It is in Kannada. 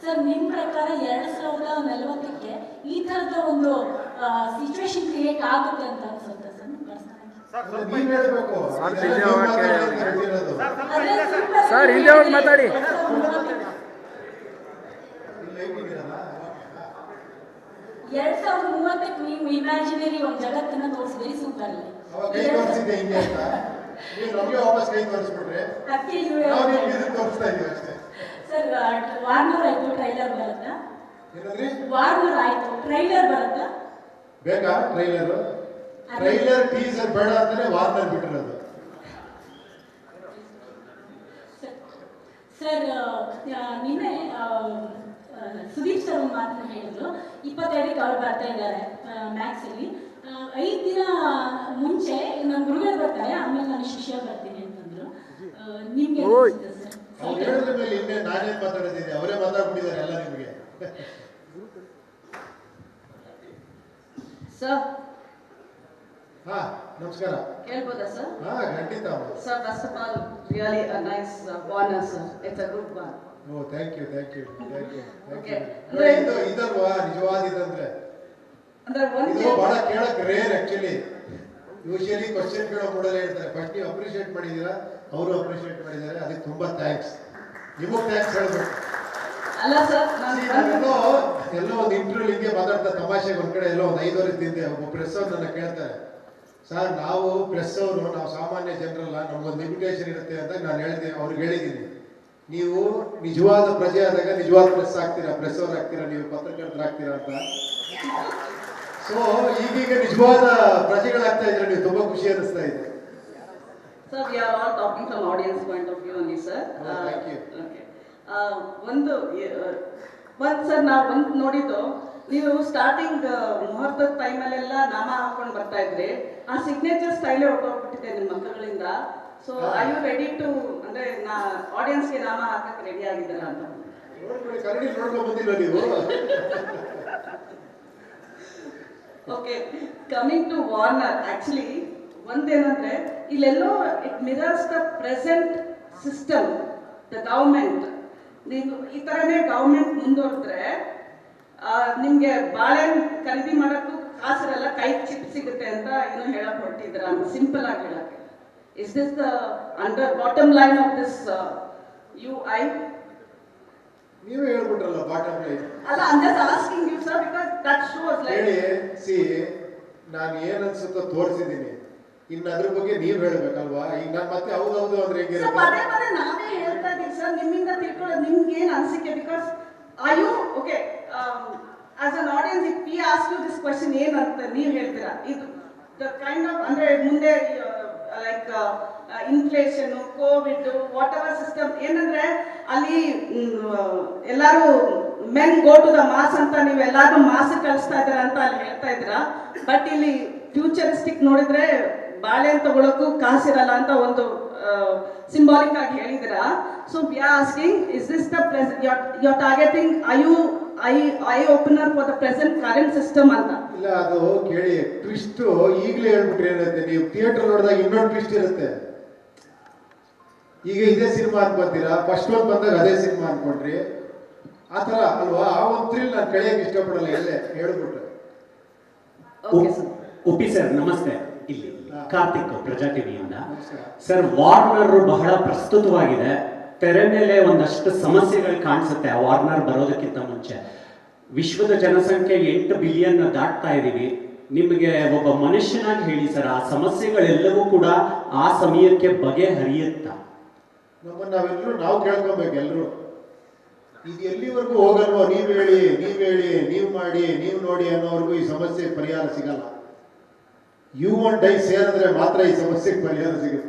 ಸರ್ ನಿಮ್ಮ ಪ್ರಕಾರ ಎರಡ್ ಸಾವಿರದ ನಲವತ್ತಕ್ಕೆ ಈ ಥರದ ಒಂದು ಸಿಚುವೇಶನ್ ಕ್ರಿಯೇಟ್ ಆಗುತ್ತೆ ಅಂತ ಅನ್ಸುತ್ತೆ ಸರ್ ಮಾತಾಡಿ. ಹಿಂದೆ ಹೋಗಿ? ಎರಡ್ ಸಾವಿರದ ಮೂವತ್ತಕ್ಕೆ ನೀವು ಇಮ್ಯಾಜಿನರಿ ಒಂದು ಜಗತ್ತನ್ನ ತೋರಿಸಿದ್ರಿ ಸೂಪರ್ ಪ್ರತಿ ಅದಕ್ಕೆ ತೋರಿಸ್ತಾ ಇದೀವಿ ವಾರ್ನರ್ ಆಯ್ತು ಟ್ರೈಲರ್ ಬರುತ್ತಾ? ಏನಂದ್ರಿ? ವಾರ್ನರ್ ಆಯ್ತು ಟ್ರೈಲರ್ ಬರುತ್ತಾ? ಬೇಕಾ ಟ್ರೈಲರ್ ಟ್ರೈಲರ್ ಟೀಸರ್ ಬೇಡ ಅಂದ್ರೆ ವಾರ್ನರ್ ಬಿಟ್ಟಿರೋದು. ಸರ್ ನಿನ್ನೆ ಸುದೀಪ್ ಸರ್ ಒಂದು ಮಾತನ್ನ ಹೇಳಿದ್ರು. ಇಪ್ಪತ್ತೈದಕ್ಕೆ ಅವ್ರು ಬರ್ತಾ ಇದ್ದಾರೆ ಮ್ಯಾಥ್ಸ್ ಅಲ್ಲಿ. ಐದು ದಿನ ಮುಂಚೆ ನನ್ನ ಗುರುಗಳು ಬರ್ತಾರೆ ಆಮೇಲೆ ನಾನು ಶಿಷ್ಯ ಬರ್ತೀನಿ ಅಂತಂದ್ರು. ನಿಮ್ಗೆ ಸರ್? ಅವ್ರು ಹೇಳಿದ್ರ ಮೇಲೆ ಇನ್ನೇ ನಾನೇ ಮಾತಾಡೋದಿದೆ. ಅವರೇ ಮಾತಾಡ್ಬಿಟ್ಟಿದ್ದಾರೆ ಎಲ್ಲ ನಿಮಗೆ. ಸರ್ ಹಾ ನಮಸ್ಕಾರ. ಕೇಳ್ಬೋದಾ ಸರ್ ಹಾ ಖಂಡಿತ sir of all, really a nice uh, honor, sir. It's a good one. Oh thank you thank you thank you. ಇದು ಇದಲ್ವಾ? ನಿಜವಾದ ಇದಂದ್ರೆ? ಅಂದ್ರೆ ಒಂದು ಇದು ಬಹಳ ಕೇಳಕ್ ರೇರ್ ಆಕ್ಚುಲಿ ಯೂಶಲಿ ಕ್ವಶನ್ ಕೇಳೋ ಕೂಡಲೇ ಹೇಳ್ತಾರೆ. ಫಸ್ಟ್ ನೀವು ಅಪ್ರಿಷಿಯೇಟ್ ಮಾಡಿದ್ದೀರಾ? ಅವರು ಅಪ್ರಿಷಿಯೇಟ್ ಮಾಡಿದ್ದಾರೆ. ಅದಕ್ಕೆ ತುಂಬಾ ಥ್ಯಾಂಕ್ಸ್ ನಿಮಗೂ ಥ್ಯಾಂಕ್ಸ್ ಹೇಳ್ಬೇಕು. ಅಲ್ಲ ಸರ್ ನಾನು ಎಲ್ಲೋ ಒಂದು ಇಂಟರ್ವ್ಯೂ ಹಿಂಗೆ ಮಾತಾಡ್ತಾ ತಮಾಷೆಗೆ ಒಂದ್ ಕಡೆ ಎಲ್ಲೋ ಒಂದು ಐದು ವರ್ಷದಿಂದ ಒಬ್ಬ ಪ್ರೆಸ್ ಅವ್ರು ನನ್ನ ಕೇಳ್ತಾರೆ. ಸರ್ ನಾವು ಪ್ರೆಸ್ ಅವರು ನಾವು ಸಾಮಾನ್ಯ ಜನರಲ್ಲ. ನಮ್ಗೊಂದು ಲಿಮಿಟೇಷನ್ ಇರುತ್ತೆ ಅಂತ ನಾನು ಹೇಳಿದೆ ಅವ್ರಿಗೆ ಹೇಳಿದ್ದೀನಿ. ನೀವು ನಿಜವಾದ ಪ್ರಜೆ ಆದಾಗ ನಿಜವಾದ ಪ್ರೆಸ್ ಆಗ್ತೀರಾ? ಪ್ರೆಸ್ ಅವ್ರು ಆಗ್ತೀರಾ? ನೀವು ಪತ್ರಕರ್ತರು ಆಗ್ತೀರಾ ಅಂತ. ಸೊ ಈಗೀಗ ನಿಜವಾದ ಪ್ರಜೆಗಳಾಗ್ತಾ ಇದ್ರೆ ನೀವು ತುಂಬಾ ಖುಷಿ ಅನಿಸ್ತಾ ಇದೆ. Sir we are all talking from audience point of view ಅಲ್ಲಿ ಸರ್ ಒಂದು ಒಂದು ಸರ್ ನಾವು ಒಂದು ನೋಡಿದ್ದು ನೀವು ಸ್ಟಾರ್ಟಿಂಗ್ ಮುಹೂರ್ತದ ಟೈಮಲ್ಲೆಲ್ಲ ನಾಮ ಹಾಕೊಂಡು ಬರ್ತಾ ಇದ್ರಿ. ಆ ಸಿಗ್ನೇಚರ್ ಸ್ಟೈಲೇ ಹೊಟ್ಟೋಗ್ಬಿಟ್ಟಿದೆ ನಿಮ್ಮ ಮಕ್ಕಳಿಂದ. So I you ready to ಅಂದ್ರೆ ನಾ ಆಡಿಯನ್ಸ್ಗೆ ನಾಮ ಹಾಕಕ್ಕೆ ರೆಡಿ ಆಗಿದ್ದೀರಾ ಅಂತ. ನೋಡ್ಕೊಂಡ್ ಬಂದಿಲ್ವ ನೀವು? Okay coming to Warner actually ಒಂದೇನಂದ್ರೆ ಇಲ್ಲೆಲ್ಲೋ it mirrors the present system the government ನೀವು ಈ ಥರನೇ ಗೌರ್ಮೆಂಟ್ ಮುಂದುವರೆದ್ರೆ ನಿಮಗೆ ಬಾಳೆಹಣ್ಣು ಖರೀದಿ ಮಾಡೋಕ್ಕೂ ಕಾಸಿರಲ್ಲ, ಕೈ ಚಿಪ್ ಸಿಗುತ್ತೆ ಅಂತ ಏನೋ ಹೇಳಕ್ ಹೊರಟಿದ್ರ ಸಿಂಪಲ್ ಆಗಿ ಹೇಳಕ್ಕೆ. Is this the under bottom line of this you I ನೀವೇ ಹೇಳ್ಬಿಟ್ರಲ್ಲ ಬಾಟಮ್ ಲೈನ್ ಅಲ್ಲ I'm just you sir sir that shows like ಹೇಳಿ ಸಿ ನಾನು ಏನು ಅನ್ಸುತ್ತೋ ತೋರಿಸಿದ್ದೀನಿ. ಇನ್ನು ಅದ್ರ ಬಗ್ಗೆ ನೀವ್ ಹೇಳ್ಬೇಕಲ್ವಾ? ಈಗ ನಾನು ಮತ್ತೆ ಹೌದು ಹೌದು ಅಂದ್ರೆ ಸರ್ ಹೆಂಗಿರುತ್ತೆ ಪದೇ ಪದೇ ನಾನೇ ಹೇಳ್ತಾ ಇದ್ದೀನಿ ಸರ್ ನಿಮ್ಮಿಂದ ತಿಳ್ಕೊಳ್ಳೋದು ನಿಮ್ಗೆ ಏನು ಅನಿಸಿಕೆ? Because I you okay as an audience if we ask you this question ಅಂತ ನೀವು ಹೇಳ್ತೀರಾ? ಇದು ದ ಕೈಂಡ್ ಆಫ್ ಅಂದ್ರೆ ಮುಂದೆ like inflation Covid whatever system ಏನಂದ್ರೆ ಅಲ್ಲಿ ಎಲ್ಲರೂ men go to the mass ಅಂತ ನೀವು ಎಲ್ಲಾರು ಮಾಸ್ ಕಳಿಸ್ತಾ ಇದ್ದೀರಾ ಅಂತ ಅಲ್ಲಿ ಹೇಳ್ತಾ ಇದ್ದೀರಾ. ಬಟ್ ಇಲ್ಲಿ ಫ್ಯೂಚರಿಸ್ಟಿಕ್ ನೋಡಿದ್ರೆ ಬಾಳೆಹಣ್ಣು ತಗೊಳಕ್ಕೂ ಕಾಸಿರಲ್ಲ ಅಂತ ಒಂದು ಸಿಂಬಾಲಿಕ್ ಆಗಿ ಹೇಳಿದಿರಾ so we are asking is this the you targeting I you I I opener for the present current system ಅಂತ. ಇಲ್ಲ ಅದು ಕೇಳಿ ಟ್ವಿಸ್ಟ್ ಈಗಲೇ ಹೇಳ್ಬಿಟ್ರೆ ಏನಿರುತ್ತೆ ನೀವು ಥಿಯೇಟರ್ ನೋಡಿದಾಗ ಇನ್ನೊಂದು ಟ್ವಿಸ್ಟ್ ಇರುತ್ತೆ. ಈಗ ಇದೇ ಸಿನಿಮಾ ಅನ್ಕೊಂತೀರಾ? ಫಸ್ಟ್ ಒಂದು ಬಂದಾಗ ಅದೇ ಸಿನಿಮಾ ಅನ್ಕೊಂಡ್ರಿ. ಆ ಥರ ಅಲ್ವಾ? ಆ ಒಂದು ಥ್ರಿಲ್ ನಾನು ಕಳೆಯಕ್ಕೆ ಇಷ್ಟಪಡಲ್ಲ ಎಲ್ಲೇ ಹೇಳ್ಬಿಟ್ರೆ. ಓಕೆ ಸರ್ ಉಪಿ ಸರ್ ನಮಸ್ತೆ. ಇಲ್ಲಿ ಕಾರ್ತಿಕ್ ಪ್ರಜಾ ಟಿವಿಯಿಂದ ಸರ್ ವಾರ್ನರ್ ಬಹಳ ಪ್ರಸ್ತುತವಾಗಿದೆ. ತೆರೆ ಮೇಲೆ ಒಂದಷ್ಟು ಸಮಸ್ಯೆಗಳು ಕಾಣಿಸುತ್ತೆ. ಆ ವಾರ್ನರ್ ಬರೋದಕ್ಕಿಂತ ಮುಂಚೆ. ವಿಶ್ವದ ಜನಸಂಖ್ಯೆ ಎಂಟು ಬಿಲಿಯನ್ ದಾಟ್ತಾ ಇದ್ದೀವಿ ನಿಮಗೆ ಒಬ್ಬ ಮನುಷ್ಯನಾಗಿ ಹೇಳಿ ಸರ್, ಆ ಸಮಸ್ಯೆಗಳೆಲ್ಲವೂ ಕೂಡ ಆ ಸಮಯಕ್ಕೆ ಬಗೆಹರಿಯುತ್ತಾ. ನಮ್ಮನ್ನ ನಾವೆಲ್ಲರೂ ನಾವು ಕೇಳ್ಕೊಬೇಕು ಎಲ್ಲರೂ ಇದು ಎಲ್ಲಿವರೆಗೂ ಹೋಗಲ್ವೋ? ನೀವ್ ಹೇಳಿ ನೀವ್ ಹೇಳಿ, ನೀವ್ ಮಾಡಿ, ನೀವ್ ನೋಡಿ ಅನ್ನೋವರೆಗೂ ಈ ಸಮಸ್ಯೆ ಪರಿಹಾರ ಸಿಗಲ್ಲ. ಯು ಒನ್ ಡೈ ಸೇರಿದ್ರೆ ಮಾತ್ರ ಈ ಸಮಸ್ಯೆಗೆ ಪರಿಹಾರ ಸಿಗುತ್ತೆ.